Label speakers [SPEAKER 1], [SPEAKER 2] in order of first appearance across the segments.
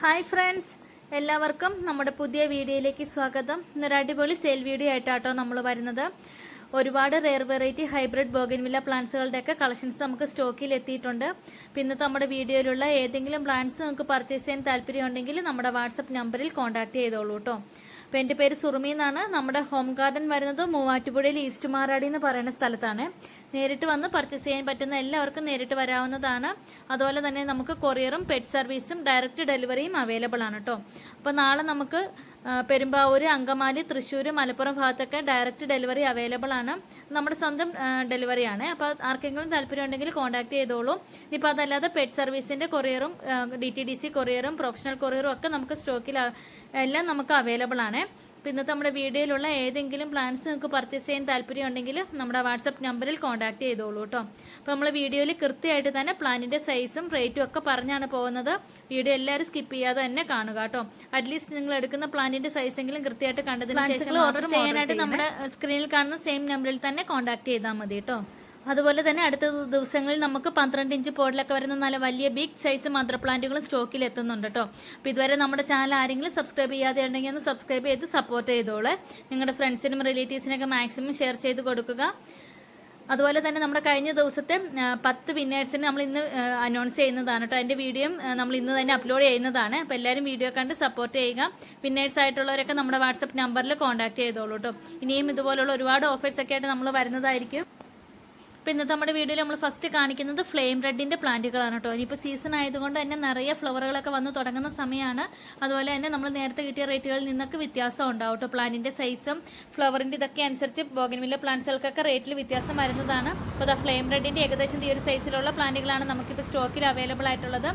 [SPEAKER 1] Hi friends. എല്ലാവർക്കും നമ്മുടെ പുതിയ വീഡിയോയിലേക്ക് സ്വാഗതം. ഇന്നൊരു അടിപൊളി സെയിൽ വീഡിയോ ആയിട്ടാട്ടോ നമ്മൾ വരുന്നത്. ഒരുപാട് റെയർ വെറൈറ്റി ഹൈബ്രിഡ് ബോഗൻവില്ല പ്ലാന്റ്സുകളുടെയൊക്കെ കളക്ഷൻസ് നമുക്ക് സ്റ്റോക്കിൽ എത്തിയിട്ടുണ്ട്. പിന്നെ നമ്മുടെ വീഡിയോയിലുള്ള ഏതെങ്കിലും പ്ലാന്റ്സ് നിങ്ങൾക്ക് പർച്ചേസ് ചെയ്യാൻ താല്പര്യമുണ്ടെങ്കിൽ നമ്മുടെ വാട്സപ്പ് നമ്പറിൽ കോൺടാക്ട് ചെയ്തോളൂ കേട്ടോ അപ്പോൾ എന്റെ പേര് സുറുമി എന്നാണ്. നമ്മുടെ ഹോം ഗാർഡൻ വരുന്നത് മൂവാറ്റുപുഴയിൽ ഈസ്റ്റ് മാറാടി എന്ന് പറയുന്ന സ്ഥലത്താണ്. നേരിട്ട് വന്ന് പർച്ചേസ് ചെയ്യാൻ പറ്റുന്ന എല്ലാവർക്കും നേരിട്ട് വരാവുന്നതാണ്. അതുപോലെ തന്നെ നമുക്ക് കൊറിയറും പെറ്റ് സർവീസും ഡയറക്റ്റ് ഡെലിവറിയും അവൈലബിൾ ആണ് കേട്ടോ അപ്പോൾ നാളെ നമുക്ക് പെരുമ്പാവൂർ അങ്കമാലി തൃശ്ശൂർ മലപ്പുറം ഭാഗത്തൊക്കെ ഡയറക്റ്റ് ഡെലിവറി അവൈലബിൾ ആണ്. നമ്മുടെ സ്വന്തം ഡെലിവറി ആണ്. അപ്പോൾ ആർക്കെങ്കിലും താല്പര്യം ഉണ്ടെങ്കിൽ കോൺടാക്ട് ചെയ്തോളൂ. ഇപ്പോൾ അതല്ലാതെ പെറ്റ് സർവീസിന്റെ കൊറിയറും ഡി ടി ഡി സി കൊറിയറും പ്രൊഫഷണൽ കൊറിയറും ഒക്കെ നമുക്ക് സ്റ്റോക്കിൽ എല്ലാം നമുക്ക് അവൈലബിൾ ആണ്. അപ്പോൾ ഇന്നത്തെ നമ്മുടെ വീഡിയോയിലുള്ള ഏതെങ്കിലും പ്ലാൻസ് നിങ്ങൾക്ക് പർച്ചേസ് ചെയ്യാൻ താല്പര്യം ഉണ്ടെങ്കിൽ നമ്മുടെ വാട്സപ്പ് നമ്പറിൽ കോൺടാക്ട് ചെയ്തോളൂ കേട്ടോ അപ്പോൾ നമ്മൾ വീഡിയോയിൽ കൃത്യമായിട്ട് തന്നെ പ്ലാനിന്റെ സൈസും റേറ്റും ഒക്കെ പറഞ്ഞാണ് പോകുന്നത്. വീഡിയോ എല്ലാവരും സ്കിപ്പ് ചെയ്യാതെ തന്നെ കാണുക കേട്ടോ അറ്റ്ലീസ്റ്റ് നിങ്ങൾ എടുക്കുന്ന പ്ലാനിന്റെ സൈസെങ്കിലും കൃത്യമായിട്ട് കണ്ടതിന് ശേഷം ഓർഡർ ചെയ്യാനായിട്ട് നമ്മുടെ സ്ക്രീനിൽ കാണുന്ന സെയിം നമ്പറിൽ തന്നെ കോൺടാക്ട് ചെയ്താൽ മതി കേട്ടോ അതുപോലെ തന്നെ അടുത്ത ദിവസങ്ങളിൽ നമുക്ക് പന്ത്രണ്ട് ഇഞ്ച് പോഡിലൊക്കെ വരുന്ന നല്ല വലിയ ബിഗ് സൈസ് മദർ പ്ലാന്റുകളും സ്റ്റോക്കിൽ എത്തുന്നുണ്ട് കേട്ടോ. അപ്പോൾ ഇതുവരെ നമ്മുടെ ചാനൽ ആരെങ്കിലും സബ്സ്ക്രൈബ് ചെയ്യാതെ ഉണ്ടെങ്കിൽ ഒന്ന് സബ്സ്ക്രൈബ് ചെയ്ത് സപ്പോർട്ട് ചെയ്തോളെ. നിങ്ങളുടെ ഫ്രണ്ട്സിനും റിലേറ്റീവ്സിനൊക്കെ മാക്സിമം ഷെയർ ചെയ്ത് കൊടുക്കുക. അതുപോലെ തന്നെ നമ്മുടെ കഴിഞ്ഞ ദിവസത്തെ പത്ത് വിന്നേഴ്സിന് നമ്മൾ ഇന്ന് അനൗൺസ് ചെയ്യുന്നതാണ് കേട്ടോ. അതിന്റെ വീഡിയോയും നമ്മൾ ഇന്ന് തന്നെ അപ്ലോഡ് ചെയ്യുന്നതാണ്. അപ്പോൾ എല്ലാവരും വീഡിയോ കണ്ട് സപ്പോർട്ട് ചെയ്യുക. വിന്നേഴ്സ് ആയിട്ടുള്ളവരൊക്കെ നമ്മുടെ വാട്സപ്പ് നമ്പറിൽ കോൺടാക്ട് ചെയ്തോളൂ കേട്ടോ. ഇനിയും ഇതുപോലുള്ള ഒരുപാട് ഓഫേഴ്സൊക്കെ ആയിട്ട് നമ്മൾ വരുന്നതായിരിക്കും. അപ്പോൾ ഇന്നത്തെ നമ്മുടെ വീഡിയോയിൽ നമ്മൾ ഫസ്റ്റ് കാണിക്കുന്നത് ഫ്ലെയിം റെഡിന്റെ പ്ലാന്റുകളാണ് കേട്ടോ. ഇനിയിപ്പോൾ സീസൺ ആയതുകൊണ്ട് തന്നെ നിറയെ ഫ്ലവറുകളൊക്കെ വന്ന് തുടങ്ങുന്ന സമയമാണ്. അതുപോലെ തന്നെ നമ്മൾ നേരത്തെ കിട്ടിയ റേറ്റുകളിൽ നിന്നൊക്കെ വ്യത്യാസം ഉണ്ടാവും കേട്ടോ. പ്ലാന്റിന്റെ സൈസും ഫ്ലവറിന്റെ ഇതൊക്കെ അനുസരിച്ച് ബോഗൻവില്ല പ്ലാന്റ്സുകൾക്കൊക്കെ റേറ്റിൽ വ്യത്യാസം വരുന്നതാണ്. അപ്പോൾ ദാ ഫ്ലെയിം റെഡിന്റെ ഏകദേശം ഈ ഒരു സൈസിലുള്ള പ്ലാന്റുകളാണ് നമുക്കിപ്പോൾ സ്റ്റോക്കിൽ അവൈലബിൾ ആയിട്ടുള്ളത്.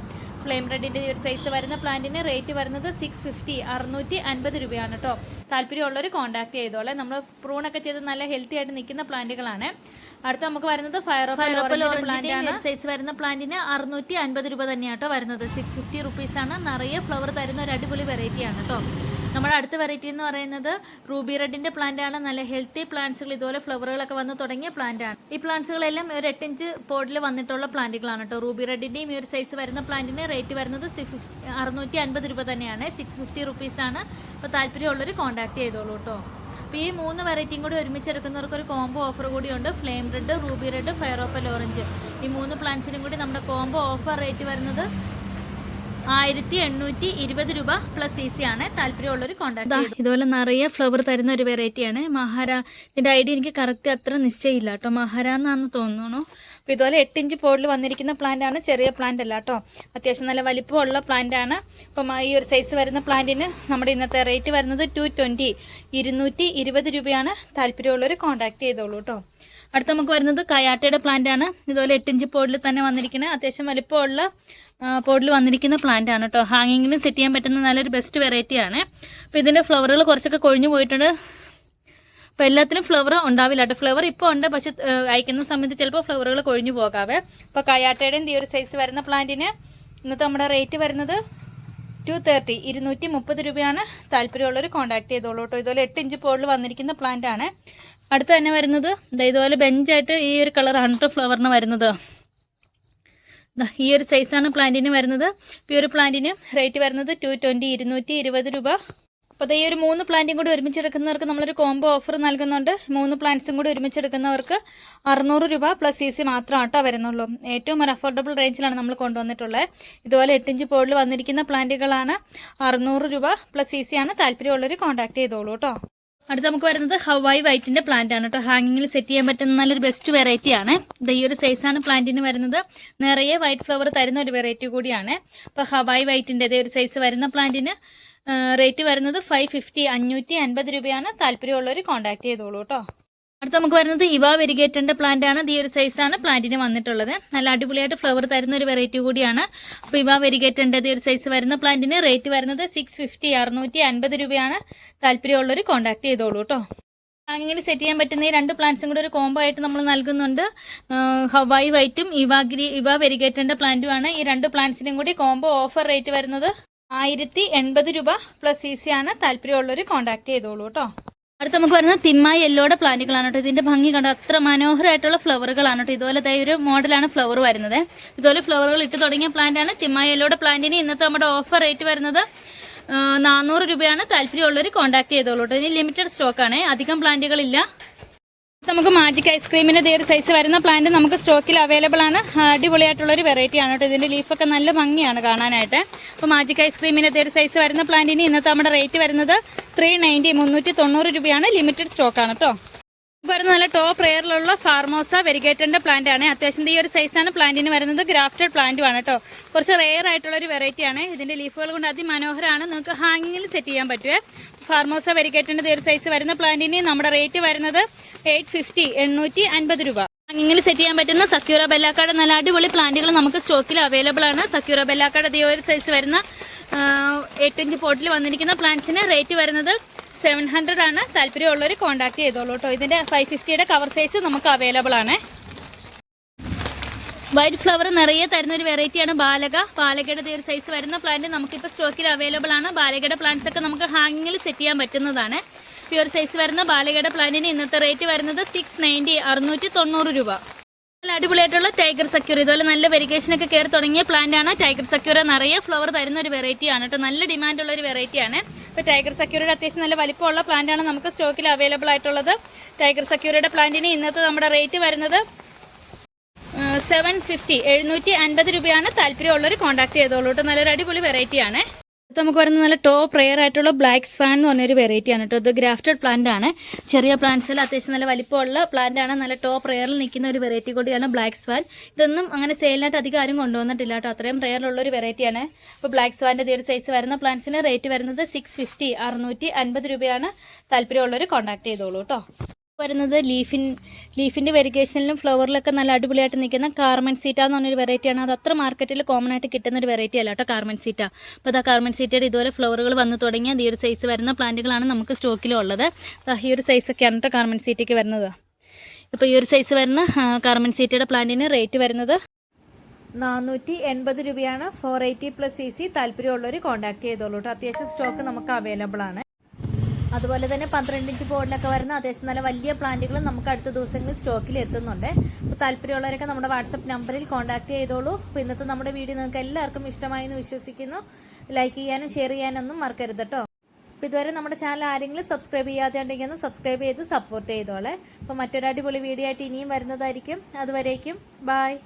[SPEAKER 1] ഫ്ലെയിം റെഡിന്റെ ഈ ഒരു സൈസ് വരുന്ന പ്ലാന്റിന് റേറ്റ് വരുന്നത് സിക്സ് ഫിഫ്റ്റി അറുന്നൂറ്റി അൻപത് രൂപയാണ് കേട്ടോ. താല്പര്യമുള്ളവർ കോൺടാക്ട് ചെയ്തോളെ. നമ്മൾ പ്രൂണൊക്കെ ചെയ്ത് നല്ല ഹെൽത്തി ആയിട്ട് നിൽക്കുന്ന പ്ലാന്റുകളാണ്. അടുത്ത നമുക്ക് വരുന്നത് സൈസ് വരുന്ന പ്ലാന്റിന് അറുന്നൂറ്റി അൻപത് രൂപ തന്നെയാണ് കേട്ടോ വരുന്നത്. സിക്സ് ഫിഫ്റ്റി റുപ്പീസ് ആണ്. നിറയെ ഫ്ലവർ തരുന്ന ഒരു അടിപൊളി വെറൈറ്റി ആണ് കേട്ടോ നമ്മുടെ അടുത്ത വെറൈറ്റി എന്ന് പറയുന്നത് റൂബി റെഡിന്റെ പ്ലാന്റ് ആണ്. നല്ല ഹെൽത്തി പ്ലാന്റ്സുകൾ ഇതുപോലെ ഫ്ലവറുകളൊക്കെ വന്ന് തുടങ്ങിയ പ്ലാന്റ് ആണ്. ഈ പ്ലാന്റ്സുകളെല്ലാം ഒരു എട്ടിഞ്ച് പോഡിൽ വന്നിട്ടുള്ള പ്ലാന്റുകളാണ് കേട്ടോ റൂബി റെഡിന്റെയും ഈ ഒരു സൈസ് വരുന്ന പ്ലാന്റിന് റേറ്റ് വരുന്നത് സിക്സ് അറുന്നൂറ്റി അൻപത് രൂപ തന്നെയാണ്. സിക്സ് ഫിഫ്റ്റി റുപ്പീസ് ആണ്. അപ്പോൾ താല്പര്യമുള്ളവർ കോൺടാക്ട് ചെയ്തോളൂ കേട്ടോ അപ്പോൾ ഈ മൂന്ന് വെറൈറ്റിയും കൂടി ഒരുമിച്ച് എടുക്കുന്നവർക്ക് ഒരു കോംബോ ഓഫർ കൂടിയുണ്ട് flame red ruby red fire opal orange ഈ മൂന്ന് പ്ലാന്റ്സിനും കൂടി നമ്മുടെ കോംബോ ഓഫർ റേറ്റ് വരുന്നത് ആയിരത്തി എണ്ണൂറ്റി ഇരുപത് രൂപ പ്ലസ് സി സി ആണ് താല്പര്യമുള്ളൊരു കോൺടാക്ട് ഇതുപോലെ നിറയെ ഫ്ലവർ തരുന്ന ഒരു വെറൈറ്റിയാണ് മഹാരാ ഇതിന്റെ ഐഡിയ എനിക്ക് കറക്റ്റ് അത്ര നിശ്ചയമില്ല കേട്ടോ. മഹാരാന്നാന്ന് തോന്നണോ തോന്നുന്നു. അപ്പോൾ ഇതുപോലെ എട്ട് ഇഞ്ച് പോഡിൽ വന്നിരിക്കുന്ന പ്ലാന്റ് ആണ് ചെറിയ പ്ലാന്റ് അല്ല കേട്ടോ അത്യാവശ്യം നല്ല വലിപ്പമുള്ള പ്ലാന്റ് ആണ്. അപ്പം ഈ ഒരു സൈസ് വരുന്ന പ്ലാന്റിന് നമ്മുടെ ഇന്നത്തെ റേറ്റ് വരുന്നത് ടു ട്വന്റി ഇരുന്നൂറ്റി ഇരുപത് രൂപയാണ് താല്പര്യമുള്ളവർ കോൺടാക്ട് ചെയ്തോളൂ കേട്ടോ അടുത്ത നമുക്ക് വരുന്നത് കയാട്ടയുടെ പ്ലാന്റ് ആണ്. ഇതുപോലെ എട്ടിഞ്ച് പോഡിൽ തന്നെ വന്നിരിക്കുന്ന അത്യാവശ്യം വലിപ്പമുള്ള പോഡിൽ വന്നിരിക്കുന്ന പ്ലാന്റ് ആണ് കേട്ടോ ഹാങ്ങിങ്ങിലും സെറ്റ് ചെയ്യാൻ പറ്റുന്ന നല്ലൊരു ബെസ്റ്റ് വെറൈറ്റിയാണ് അപ്പോൾ ഇതിന്റെ ഫ്ലവറുകൾ കുറച്ചൊക്കെ കൊഴിഞ്ഞു പോയിട്ടുണ്ട്. അപ്പോൾ എല്ലാത്തിനും ഫ്ലവർ ഉണ്ടാവില്ല കേട്ടോ. ഫ്ലവർ ഇപ്പോൾ ഉണ്ട് പക്ഷെ അയക്കുന്ന സമയത്ത് ചിലപ്പോൾ ഫ്ലവറുകൾ കൊഴിഞ്ഞു പോകാവേ. അപ്പോൾ കയാട്ടയുടെയും ഈ ഒരു സൈസ് വരുന്ന പ്ലാന്റിന് ഇന്നത്തെ നമ്മുടെ റേറ്റ് വരുന്നത് ടു തേർട്ടി ഇരുന്നൂറ്റി മുപ്പത് രൂപയാണ് താല്പര്യമുള്ളവർ കോൺടാക്ട് ചെയ്തോളൂ കേട്ടോ. ഇതുപോലെ എട്ട് ഇഞ്ച് പോളിൽ വന്നിരിക്കുന്ന പ്ലാന്റ് ആണ്. അടുത്ത് തന്നെ വരുന്നത് ഇതുപോലെ ബെഞ്ചായിട്ട് ഈ ഒരു കളർ ഹൺഡ്രഡ് ഫ്ലവറിന് വരുന്നത്. ഈ ഒരു സൈസാണ് പ്ലാന്റിന് വരുന്നത്. ഈ ഒരു പ്ലാന്റിന് റേറ്റ് വരുന്നത് ടു ട്വന്റി ഇരുന്നൂറ്റി ഇരുപത് രൂപ. അപ്പോൾ ഈ ഒരു മൂന്ന് പ്ലാന്റും കൂടി ഒരുമിച്ചെടുക്കുന്നവർക്ക് നമ്മളൊരു കോംബോ ഓഫർ നൽകുന്നുണ്ട്. മൂന്ന് പ്ലാന്റ്സും കൂടി ഒരുമിച്ചെടുക്കുന്നവർക്ക് അറുന്നൂറ് രൂപ പ്ലസ് സി സി മാത്രം ആട്ടോ വരുന്നുള്ളൂ. ഏറ്റവും ഒരു അഫോർഡബിൾ റേഞ്ചിലാണ് നമ്മൾ കൊണ്ടുവന്നിട്ടുള്ളത്. ഇതുപോലെ എട്ടിഞ്ച് പോളിൽ വന്നിരിക്കുന്ന പ്ലാന്റുകളാണ് അറുന്നൂറ് രൂപ പ്ലസ് സി സി ആണ് താല്പര്യമുള്ളവർ കോൺടാക്ട് ചെയ്തോളൂ കേട്ടോ അടുത്ത് നമുക്ക് വരുന്നത് ഹവായി വൈറ്റിന്റെ പ്ലാന്റ് ആണ് കേട്ടോ ഹാങ്ങിങ്ങിൽ സെറ്റ് ചെയ്യാൻ പറ്റുന്ന നല്ലൊരു ബെസ്റ്റ് വെറൈറ്റി ആണ്. ഈ ഒരു സൈസാണ് പ്ലാന്റിന് വരുന്നത്. നിറയെ വൈറ്റ് ഫ്ലവർ തരുന്ന ഒരു വെറൈറ്റി കൂടിയാണ്. അപ്പോൾ ഹവായി വൈറ്റിന്റെ ഇതേ ഒരു സൈസ് വരുന്ന പ്ലാന്റിന് റേറ്റ് വരുന്നത് ഫൈവ് ഫിഫ്റ്റി അഞ്ഞൂറ്റി അൻപത് രൂപയാണ്. താല്പര്യമുള്ളവർ കോൺടാക്ട് ചെയ്തോളൂ കേട്ടോ അടുത്ത നമുക്ക് വരുന്നത് ഇവ വെരിഗേറ്റന്റെ പ്ലാന്റ് ആണ്. ഈ ഒരു സൈസാണ് പ്ലാന്റിന് വന്നിട്ടുള്ളത്. നല്ല അടിപൊളിയായിട്ട് ഫ്ലവർ തരുന്ന ഒരു വെറൈറ്റി കൂടിയാണ്. അപ്പോൾ ഇവ വെരിഗേറ്റന്റെ ഈ ഒരു സൈസ് വരുന്ന പ്ലാന്റിന് റേറ്റ് വരുന്നത് സിക്സ് ഫിഫ്റ്റി അറുന്നൂറ്റി അൻപത് രൂപയാണ്. താല്പര്യമുള്ളവർ കോൺടാക്ട് ചെയ്തോളൂ കേട്ടോ അങ്ങനെ സെറ്റ് ചെയ്യാൻ പറ്റുന്ന ഈ രണ്ട് പ്ലാന്റ്സും കൂടെ ഒരു കോംബോ ആയിട്ട് നമ്മൾ നൽകുന്നുണ്ട്. ഹവായി വൈറ്റും ഇവ ഗ്രീ ഇവ വെരിഗേറ്റന്റെ പ്ലാന്റുമാണ് ഈ രണ്ട് പ്ലാന്റ്സിനും കൂടി കോംബോ ഓഫർ റേറ്റ് വരുന്നത് ആയിരത്തി എൺപത് രൂപ പ്ലസ് സി സി ആണ് താല്പര്യമുള്ളവർ കോൺടാക്ട് ചെയ്തോളൂ കേട്ടോ. അടുത്ത് നമുക്ക് വരുന്നത് തിമ്മായി യെല്ലോയുടെ പ്ലാന്റുകളാണ് കേട്ടോ. ഇതിന്റെ ഭംഗി കണ്ടോ? അത്ര മനോഹരമായിട്ടുള്ള ഫ്ലവറുകളാണ് കേട്ടോ. ഇതുപോലെ തൈ ഒരു മോഡലാണ് ഫ്ലവർ വരുന്നത്. ഇതുപോലെ ഫ്ലവറുകൾ ഇട്ട് തുടങ്ങിയ പ്ലാന്റ് ആണ് തിമ്മായി യെല്ലോയുടെ പ്ലാന്റിന് ഇന്നത്തെ നമ്മുടെ ഓഫർ റേറ്റ് വരുന്നത് നാനൂറ് രൂപയാണ്. താല്പര്യമുള്ളവർ കോൺടാക്ട് ചെയ്തോളൂ കേട്ടോ. ഇനി ലിമിറ്റഡ് സ്റ്റോക്കാണ് അധികം പ്ലാന്റുകളില്ല നമുക്ക് മാജിക് ഐസ്ക്രീമിന്റെ ഇതേ ഒരു സൈസ് വരുന്ന പ്ലാന്റ് നമുക്ക് സ്റ്റോക്കിൽ അവൈലബിൾ ആണ്. അടിപൊളിയായിട്ടുള്ള ഒരു വെറൈറ്റി ആണ് കേട്ടോ. ഇതിന്റെ ലീഫൊക്കെ നല്ല ഭംഗിയാണ് കാണാനായിട്ട്. അപ്പോൾ മാജിക് ഐസ്ക്രീമിന്റെ ഇതേ ഒരു സൈസ് വരുന്ന പ്ലാന്റിന് ഇന്നത്തെ നമ്മുടെ റേറ്റ് വരുന്നത് ത്രീ നയന്റി മുന്നൂറ്റി തൊണ്ണൂറ് രൂപയാണ്. ലിമിറ്റഡ് സ്റ്റോക്കാണ് കേട്ടോ. വരുന്ന നല്ല ടോപ്പ് റെയറിലുള്ള ഫാർമോസ വെരിഗേറ്റന്റെ പ്ലാന്റ് ആണ് അത്യാവശ്യം ഈ ഒരു സൈസാണ് പ്ലാന്റിന് വരുന്നത്. ഗ്രാഫ്റ്റഡ് പ്ലാന്റും ആണ് കേട്ടോ കുറച്ച് റെയർ ആയിട്ടുള്ള ഒരു വെറൈറ്റി ആണ്. ഇതിന്റെ ലീഫുകൾ കൊണ്ട് അതിമനോഹരമാണ്. നിങ്ങൾക്ക് ഹാങ്ങിങ്ങിൽ സെറ്റ് ചെയ്യാൻ പറ്റുമേ ഫാർമോസ വെരിഗേറ്റന്റെ ഒരു സൈസ് വരുന്ന പ്ലാന്റിന് നമ്മുടെ റേറ്റ് വരുന്നത് എയ്റ്റ് ഫിഫ്റ്റി എണ്ണൂറ്റി അൻപത് രൂപ. ഹാങ്ങിങ്ങിൽ സെറ്റ് ചെയ്യാൻ പറ്റുന്ന സക്യൂറ ബെല്ലാക്കാട് നല്ല അടിപൊളി പ്ലാന്റുകൾ നമുക്ക് സ്റ്റോക്കിൽ അവൈലബിൾ ആണ്. സക്യൂറ ബെല്ലാക്കാട് ഈ ഒരു സൈസ് വരുന്ന എട്ട് ഇഞ്ച് പോട്ടിൽ വന്നിരിക്കുന്ന പ്ലാന്റ്സിന് റേറ്റ് വരുന്നത് സെവൻ ഹൺഡ്രഡ് ആണ്. താല്പര്യമുള്ളവർ കോൺടാക്ട് ചെയ്തോളൂ കേട്ടോ ഇതിന്റെ ഫൈവ് ഫിഫ്റ്റിയുടെ കവർ സൈസ് നമുക്ക് അവൈലബിൾ ആണ്. വൈറ്റ് ഫ്ലവർ നിറയെ തരുന്ന ഒരു വെറൈറ്റിയാണ് ബാലക. ബാലകയുടെ ഒരു സൈസ് വരുന്ന പ്ലാന്റ് നമുക്കിപ്പോൾ സ്റ്റോക്കിൽ അവൈലബിൾ ആണ്. ബാലകയുടെ പ്ലാന്റ്സ് ഒക്കെ നമുക്ക് ഹാങ്ങിൽ സെറ്റ് ചെയ്യാൻ പറ്റുന്നതാണ്. പ്യുവർ സൈസ് വരുന്ന ബാലകയുടെ പ്ലാന്റിന് ഇന്നത്തെ റേറ്റ് വരുന്നത് സിക്സ് നയന്റി അറുന്നൂറ്റി തൊണ്ണൂറ് രൂപ. നല്ല അടിപൊളിയായിട്ടുള്ള ടൈഗർ സക്യൂർ ഇതുപോലെ നല്ല വെരിഗേഷൻ ഒക്കെ കയറി തുടങ്ങിയ പ്ലാന്റ് ആണ്. ടൈഗർ സക്യൂർ നിറയെ ഫ്ലവർ തരുന്ന ഒരു വെറൈറ്റിയാണ് കേട്ടോ നല്ല ഡിമാൻഡുള്ള ഒരു വെറൈറ്റി ആണ്. ഇപ്പോൾ ടൈഗർ സെക്യൂരിയുടെ അത്യാവശ്യം നല്ല വലിപ്പമുള്ള പ്ലാന്റ് ആണ് നമുക്ക് സ്റ്റോക്കിൽ അവൈലബിൾ ആയിട്ടുള്ളത്. ടൈഗർ സെക്യൂരിയുടെ പ്ലാന്റിന് ഇന്നത്തെ നമ്മുടെ റേറ്റ് വരുന്നത് സെവൻ ഫിഫ്റ്റി എഴുന്നൂറ്റി അൻപത് രൂപയാണ് താല്പര്യമുള്ളവർ കോൺടാക്ട് ചെയ്തോളൂ നല്ലൊരു അടിപൊളി വെറൈറ്റി ആണ്. ഇത് നമുക്ക് വരുന്ന നല്ല ടോപ്പ് റെയർ ആയിട്ടുള്ള ബ്ലാക്ക് സ്വാൻ എന്ന് പറഞ്ഞൊരു വെറൈറ്റി ആണ് കേട്ടോ. ഇത് ഗ്രാഫ്റ്റഡ് പ്ലാന്റ് ആണ്. ചെറിയ പ്ലാന്റ്സിൽ അത്യാവശ്യം നല്ല വലിപ്പമുള്ള പ്ലാന്റ് ആണ്. നല്ല ടോപ്പ് റെയറിൽ നിൽക്കുന്ന ഒരു വെറൈറ്റി കൂടിയാണ് ബ്ലാക്ക് സ്വാൻ ഇതൊന്നും അങ്ങനെ സെയിലിനായിട്ട് അധികം ആരും കൊണ്ടുവന്നിട്ടില്ല കേട്ടോ. അത്രയും റെയറിലുള്ള ഒരു വെറൈറ്റിയാണ് അപ്പോൾ ബ്ലാക്ക് സ്വാന്റെ ഒരു സൈസ് വരുന്ന പ്ലാന്റ്സിന് റേറ്റ് വരുന്നത് സിക്സ് ഫിഫ്റ്റി അറുന്നൂറ്റി അൻപത് രൂപയാണ് താല്പര്യമുള്ളവർ കോൺടാക്ട് ചെയ്തോളൂ കേട്ടോ. വരുന്നത് ലീഫിൻ ലീഫിന്റെ വെരിഗേഷനിലും ഫ്ലവറിലൊക്കെ നല്ല അടിപൊളിയായിട്ട് നിൽക്കുന്ന കാർമൻ സീറ്റ എന്ന് പറഞ്ഞൊരു വെറൈറ്റിയാണ് അത് അത്ര മാർക്കറ്റിൽ കോമൺ ആയിട്ട് കിട്ടുന്ന ഒരു വെറൈറ്റി അല്ല കേട്ടോ കാർമൻ സീറ്റ. അപ്പോൾ അതാ കാർമൻ സീറ്റയുടെ ഇതുപോലെ ഫ്ലവറുകൾ വന്നു തുടങ്ങിയ ഈ ഒരു സൈസ് വരുന്ന പ്ലാന്റുകളാണ് നമുക്ക് സ്റ്റോക്കിലുള്ളത് ഈ ഒരു സൈസൊക്കെയാണ് കേട്ടോ കാർമൻ സീറ്റയ്ക്ക് വരുന്നത്. ഇപ്പോൾ ഈ ഒരു സൈസ് വരുന്ന കാർമൻ സീറ്റയുടെ പ്ലാന്റിന് റേറ്റ് വരുന്നത് നാനൂറ്റി എൺപത് രൂപയാണ്. Four eighty plus C C താല്പര്യമുള്ളവർ കോൺടാക്ട് ചെയ്തോളൂ കേട്ടോ. അത്യാവശ്യം സ്റ്റോക്ക് നമുക്ക് അവൈലബിൾ ആണ്. അതുപോലെ തന്നെ പന്ത്രണ്ട് ഇഞ്ച് ബോർഡിലൊക്കെ വരുന്ന അത്യാവശ്യം നല്ല വലിയ പ്ലാന്റുകൾ നമുക്ക് അടുത്ത ദിവസങ്ങളിൽ സ്റ്റോക്കിൽ എത്തുന്നുണ്ട്. അപ്പോൾ താല്പര്യമുള്ളവരൊക്കെ നമ്മുടെ വാട്സപ്പ് നമ്പറിൽ കോൺടാക്ട് ചെയ്തോളൂ. അപ്പോൾ ഇന്നത്തെ നമ്മുടെ വീഡിയോ നിങ്ങൾക്ക് എല്ലാവർക്കും ഇഷ്ടമായി എന്ന് വിശ്വസിക്കുന്നു. ലൈക്ക് ചെയ്യാനും ഷെയർ ചെയ്യാനൊന്നും മറക്കരുത് കേട്ടോ അപ്പോൾ ഇതുവരെ നമ്മുടെ ചാനൽ ആരെങ്കിലും സബ്സ്ക്രൈബ് ചെയ്യാതെ ഉണ്ടെങ്കിൽ ഒന്ന് സബ്സ്ക്രൈബ് ചെയ്ത് സപ്പോർട്ട് ചെയ്തോളെ. അപ്പോൾ മറ്റൊരു അടിപൊളി വീഡിയോ ആയിട്ട് ഇനിയും വരുന്നതായിരിക്കും. അതുവരേക്കും ബായ്